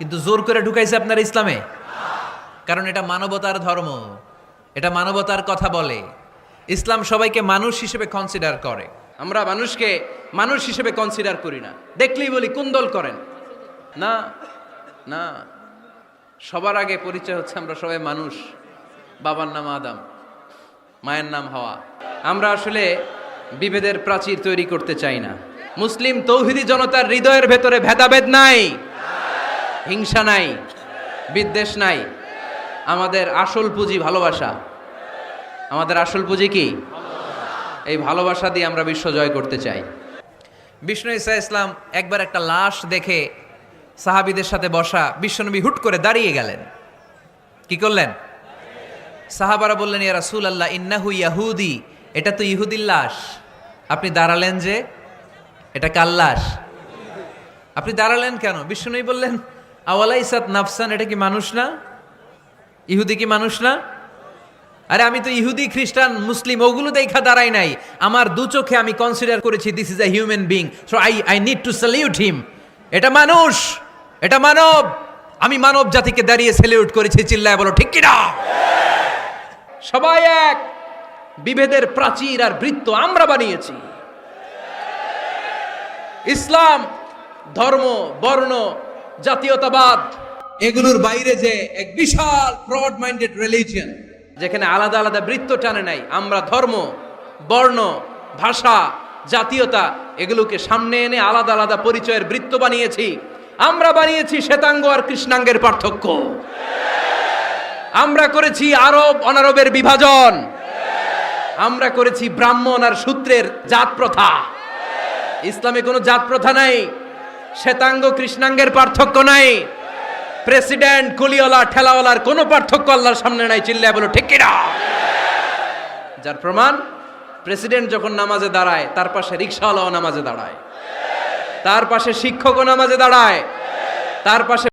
কিন্তু জোর করে ঢুকাইছে আপনার ইসলামে। কারণ এটা মানবতার ধর্ম, এটা মানবতার কথা বলে। ইসলাম সবাইকে মানুষ হিসেবে কনসিডার করে। আমরা মানুষকে মানুষ হিসেবে কনসিডার করি না। দেখলেই বলি কুন্দল করেন? না না। সবার আগে পরিচয় হচ্ছে আমরা সবাই মানুষ। বাবার নাম আদম, মায়ের নাম হওয়া। আমরা আসলে বিভেদের প্রাচীর তৈরি করতে চাই না। মুসলিম তৌহিদি জনতার হৃদয়ের ভেতরে ভেদাভেদ নাই। হিংসা নাই, বিদ্বেষ নাই। আমাদের আসল পুঁজি ভালোবাসা। আমাদের আসল পুঁজি কি? এই ভালোবাসা দিয়ে আমরা বিশ্ব জয় করতে চাই। বিষ্ণু ইসা ইসলাম একবার একটা লাশ দেখে সাহাবিদের সাথে বসা বিশ্বনবী হুট করে দাঁড়িয়ে গেলেন। কি করলেন? সাহাবারা বললেন, ইয়া রাসূল আল্লাহ ইন্নাহু ইয়াহুদি। এটা তো ইহুদির লাশ। আপনি দাঁড়ালেন যে, এটা কার লাশ? আপনি দাঁড়ালেন কেন? বিষ্ণুনবী বললেন আওয়ালা ইসাত নাফসান, এটা কি মানুষ না? ইহুদি কি মানুষ না? আরে আমি তো ইহুদি, খ্রিস্টান, মুসলিম, ওগুলো দেখা দাঁড়াই নাই। আমার দু চোখে আমি কনসিডার করেছি this is a human being so I I need to salute him এটা মানুষ, এটা মানব। আমি মানব জাতিকে দাঁড়িয়ে স্যালিউট করেছি, চিল্লায় বলো, ঠিক কিনা? সবাই এক, বিভেদের প্রাচীর আর বৃত্ত আমরা বানিয়েছি। ইসলাম, ধর্ম, বর্ণ জাতীয়তাবাদ। এগুলোর বাইরে যে এক বিশাল ব্রড মাইন্ডেড রিলিজিয়ন যেখানে আলাদা আলাদা বৃত্ত টানে নাই আমরা ধর্ম বর্ণ ভাষা জাতীয়তা এগুলোকে সামনে এনে আলাদা আলাদা পরিচয়ের বৃত্ত বানিয়েছি। আমরা বানিয়েছি শ্বেতাঙ্গ আর কৃষ্ণাঙ্গের পার্থক্য। আমরা করেছি আরব অনারবের বিভাজন। আমরা করেছি ব্রাহ্মণ আর সূত্রের জাত প্রথা। ইসলামে কোনো জাত প্রথা নাই। শ্বেতাঙ্গ কৃষ্ণাঙ্গের পার্থক্য নাই। প্রেসিডেন্ট কুলিওয়ালা ঠেলাওয়ালার কোনো পার্থক্য আল্লাহর সামনে নাই, চিল্লায় বলো, ঠিক কিনা? যার প্রমাণ, প্রেসিডেন্ট যখন নামাজে দাঁড়ায়, তার পাশে রিক্সাওয়ালাও নামাজে দাঁড়ায়। তার পাশে শিক্ষকও নামাজে দাঁড়ায়। তার পাশে